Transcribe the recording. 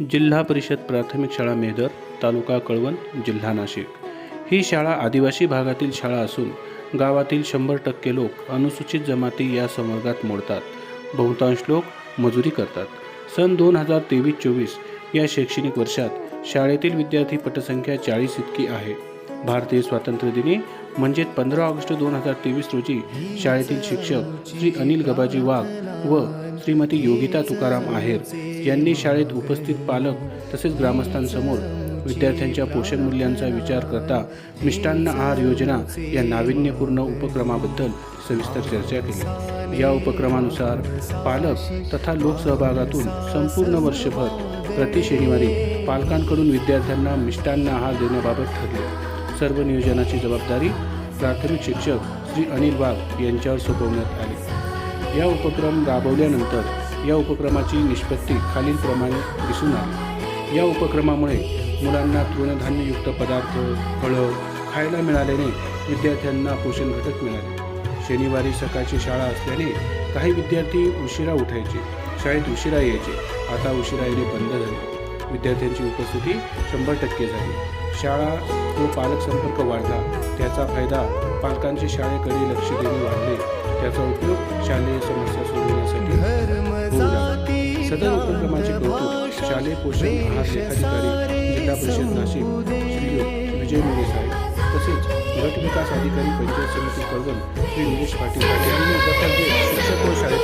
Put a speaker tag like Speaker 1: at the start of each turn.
Speaker 1: जिल्हा परिषद प्राथमिक शाळा मेदर तालुका कळवण जिल्हा नाशिक. ही शाळा आदिवासी भागातील शाळा असून गावातील शंभर टक्के लोक अनुसूचित जमाती या संवर्गात मोडतात. बहुतांश लोक मजुरी करतात. सन दोन हजार तेवीस चोवीस या शैक्षणिक वर्षात शाळेतील विद्यार्थी पटसंख्या चाळीस इतकी आहे. भारतीय स्वातंत्र्य दिनी म्हणजेच पंधरा ऑगस्ट दोन हजार तेवीस रोजी शाळेतील शिक्षक श्री अनिल गबाजी वाघ व श्रीमती योगिता तुकाराम आहेर यांनी शाळेत उपस्थित पालक तसेच ग्रामस्थांसमोर विद्यार्थ्यांच्या पोषण मूल्यांचा विचार करता मिष्टान्न आहार योजना या नाविन्यपूर्ण उपक्रमाबद्दल सविस्तर चर्चा केली. या उपक्रमानुसार पालक तथा लोकसहभागातून संपूर्ण वर्षभर प्रति शनिवारी पालकांकडून विद्यार्थ्यांना मिष्टान्न आहार देण्याबाबत ठरले. सर्व नियोजनाची जबाबदारी प्राथमिक शिक्षक श्री अनिल वाघ यांच्यावर सोपवण्यात आली. या उपक्रम राबवल्यानंतर या उपक्रमाची निष्पत्ती खालीलप्रमाणे दिसून आली. या उपक्रमामुळे मुलांना तृणधान्ययुक्त पदार्थ फळं खायला मिळाल्याने विद्यार्थ्यांना पोषण घटक मिळाले. शनिवारी सकाळची शाळा असल्याने काही विद्यार्थी उशिरा उठायचे शाळेत उशिरा यायचे. आता उशिरा येणे बंद झाले. विद्यार्थ्यांची उपस्थिती शंभर टक्के झाली. शाळा व पालक संपर्क वाढला. त्याचा फायदा पालकांचे शाळेकडे लक्ष देणे वाढले. त्याचा उपयोग शालेय समस्या सोडवण्यासाठी सदर उपक्रमाचे कौतुक शालेय पोषण आहार जिल्हा परिषद नाशिक श्री विजय साहेब तसेच गट विकास अधिकारी पंचायत समिती कळवण श्री निलेश पाटील यांनी शिक्षक व केले